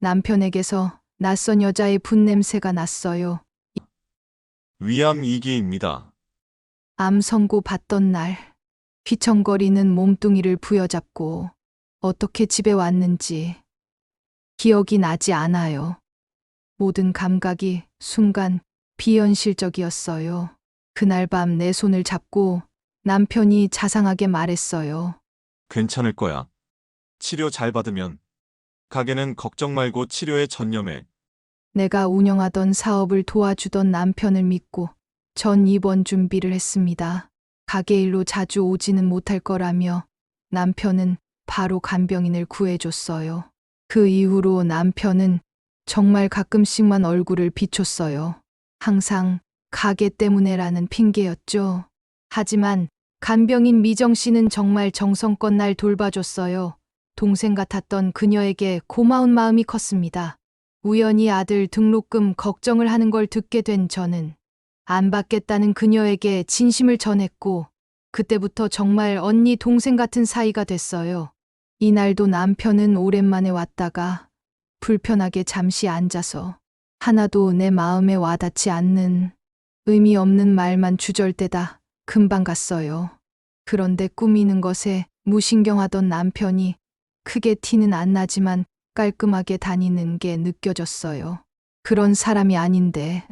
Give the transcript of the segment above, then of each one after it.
남편에게서 낯선 여자의 분냄새가 났어요. 위암 위기입니다. 암 선고 받던 날, 휘청거리는 몸뚱이를 부여잡고 어떻게 집에 왔는지 기억이 나지 않아요. 모든 감각이 순간 비현실적이었어요. 그날 밤 내 손을 잡고 남편이 자상하게 말했어요. 괜찮을 거야. 치료 잘 받으면. 가게는 걱정 말고 치료에 전념해. 내가 운영하던 사업을 도와주던 남편을 믿고 전 입원 준비를 했습니다. 가게 일로 자주 오지는 못할 거라며 남편은 바로 간병인을 구해줬어요. 그 이후로 남편은 정말 가끔씩만 얼굴을 비췄어요. 항상 가게 때문에라는 핑계였죠. 하지만 간병인 미정 씨는 정말 정성껏 날 돌봐줬어요. 동생 같았던 그녀에게 고마운 마음이 컸습니다. 우연히 아들 등록금 걱정을 하는 걸 듣게 된 저는 안 받겠다는 그녀에게 진심을 전했고 그때부터 정말 언니 동생 같은 사이가 됐어요. 이날도 남편은 오랜만에 왔다가 불편하게 잠시 앉아서 하나도 내 마음에 와닿지 않는 의미 없는 말만 주절대다 금방 갔어요. 그런데 꾸미는 것에 무신경하던 남편이 크게 티는 안 나지만 깔끔하게 다니는 게 느껴졌어요. 그런 사람이 아닌데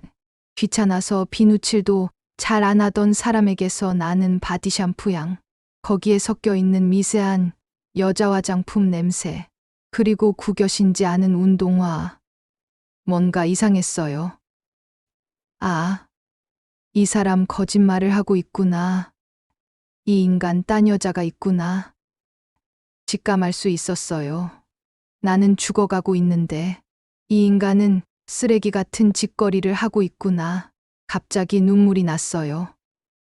귀찮아서 비누칠도 잘 안 하던 사람에게서 나는 바디 샴푸 향, 거기에 섞여 있는 미세한 여자 화장품 냄새, 그리고 구겨신지 않은 운동화. 뭔가 이상했어요. 아, 이 사람 거짓말을 하고 있구나. 이 인간 딴 여자가 있구나. 직감할 수 있었어요. 나는 죽어가고 있는데 이 인간은 쓰레기 같은 짓거리를 하고 있구나. 갑자기 눈물이 났어요.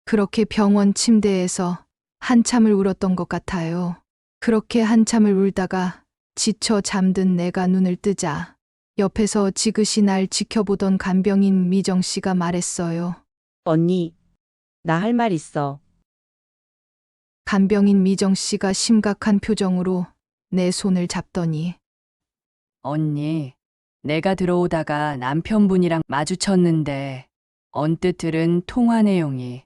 그렇게 병원 침대에서 한참을 울었던 것 같아요. 그렇게 한참을 울다가 지쳐 잠든 내가 눈을 뜨자 옆에서 지그시 날 지켜보던 간병인 미정 씨가 말했어요. 언니, 나 할 말 있어. 간병인 미정 씨가 심각한 표정으로 내 손을 잡더니 언니, 내가 들어오다가 남편분이랑 마주쳤는데 언뜻 들은 통화 내용이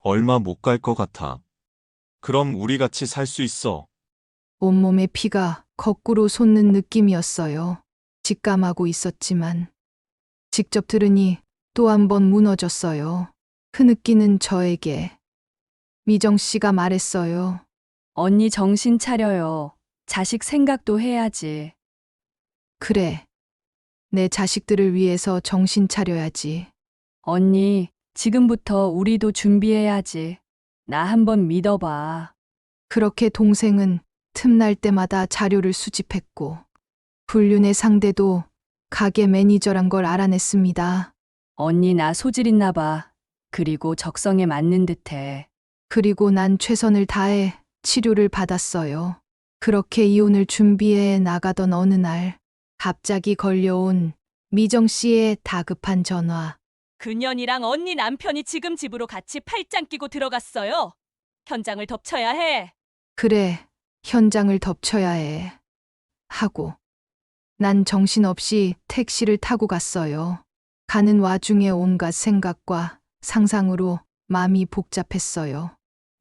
얼마 못 갈 것 같아. 그럼 우리 같이 살 수 있어. 온몸에 피가 거꾸로 솟는 느낌이었어요. 직감하고 있었지만 직접 들으니 또 한 번 무너졌어요. 흐느끼는 저에게 미정 씨가 말했어요. 언니 정신 차려요. 자식 생각도 해야지. 그래. 내 자식들을 위해서 정신 차려야지. 언니, 지금부터 우리도 준비해야지. 나 한번 믿어봐. 그렇게 동생은 틈날 때마다 자료를 수집했고 불륜의 상대도 가게 매니저란 걸 알아냈습니다. 언니 나 소질 있나 봐. 그리고 적성에 맞는 듯해. 그리고 난 최선을 다해 치료를 받았어요. 그렇게 이혼을 준비해 나가던 어느 날 갑자기 걸려온 미정 씨의 다급한 전화. 그년이랑 언니 남편이 지금 집으로 같이 팔짱 끼고 들어갔어요. 현장을 덮쳐야 해. 그래, 현장을 덮쳐야 해. 하고. 난 정신없이 택시를 타고 갔어요. 가는 와중에 온갖 생각과 상상으로 마음이 복잡했어요.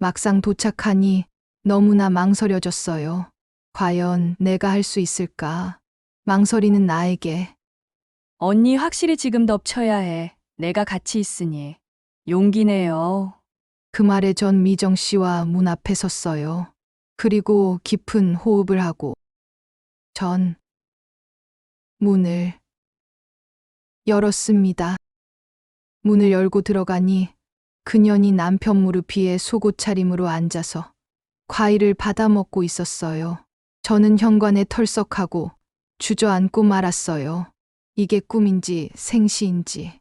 막상 도착하니 너무나 망설여졌어요. 과연 내가 할 수 있을까? 망설이는 나에게 언니 확실히 지금 덮쳐야 해. 내가 같이 있으니. 용기 내요. 그 말에 전 미정 씨와 문 앞에 섰어요. 그리고 깊은 호흡을 하고 전 문을 열었습니다. 문을 열고 들어가니 그년이 남편 무릎 위에 속옷 차림으로 앉아서 과일을 받아 먹고 있었어요. 저는 현관에 털썩하고 주저앉고 말았어요. 이게 꿈인지 생시인지.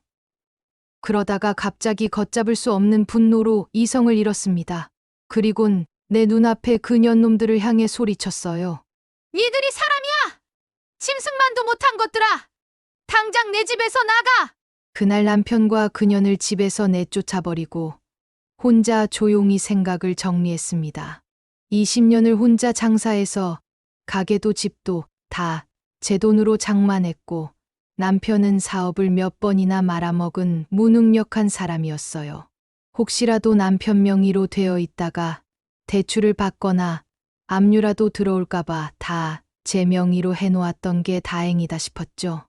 그러다가 갑자기 걷잡을 수 없는 분노로 이성을 잃었습니다. 그리곤 내 눈앞에 그년 놈들을 향해 소리쳤어요. 니들이 사람이야! 짐승만도 못한 것들아! 당장 내 집에서 나가! 그날 남편과 그년을 집에서 내쫓아버리고 혼자 조용히 생각을 정리했습니다. 20년을 혼자 장사해서 가게도 집도 다 제 돈으로 장만했고 남편은 사업을 몇 번이나 말아먹은 무능력한 사람이었어요. 혹시라도 남편 명의로 되어 있다가 대출을 받거나 압류라도 들어올까봐 다 제 명의로 해놓았던 게 다행이다 싶었죠.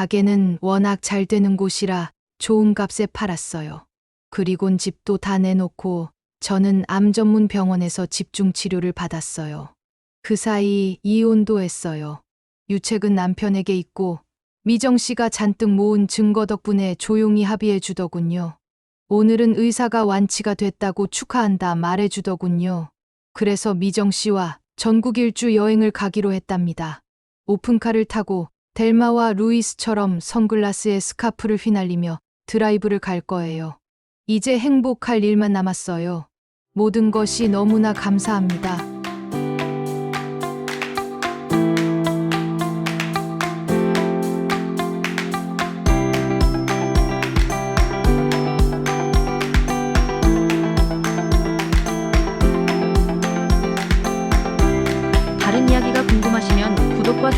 가게는 워낙 잘 되는 곳이라 좋은 값에 팔았어요. 그리곤 집도 다 내놓고 저는 암 전문 병원에서 집중 치료를 받았어요. 그 사이 이혼도 했어요. 유책은 남편에게 있고 미정 씨가 잔뜩 모은 증거 덕분에 조용히 합의해 주더군요. 오늘은 의사가 완치가 됐다고 축하한다 말해 주더군요. 그래서 미정 씨와 전국 일주 여행을 가기로 했답니다. 오픈카를 타고 델마와 루이스처럼 선글라스에 스카프를 휘날리며 드라이브를 갈 거예요. 이제 행복할 일만 남았어요. 모든 것이 너무나 감사합니다.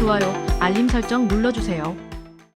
좋아요, 알림 설정 눌러주세요.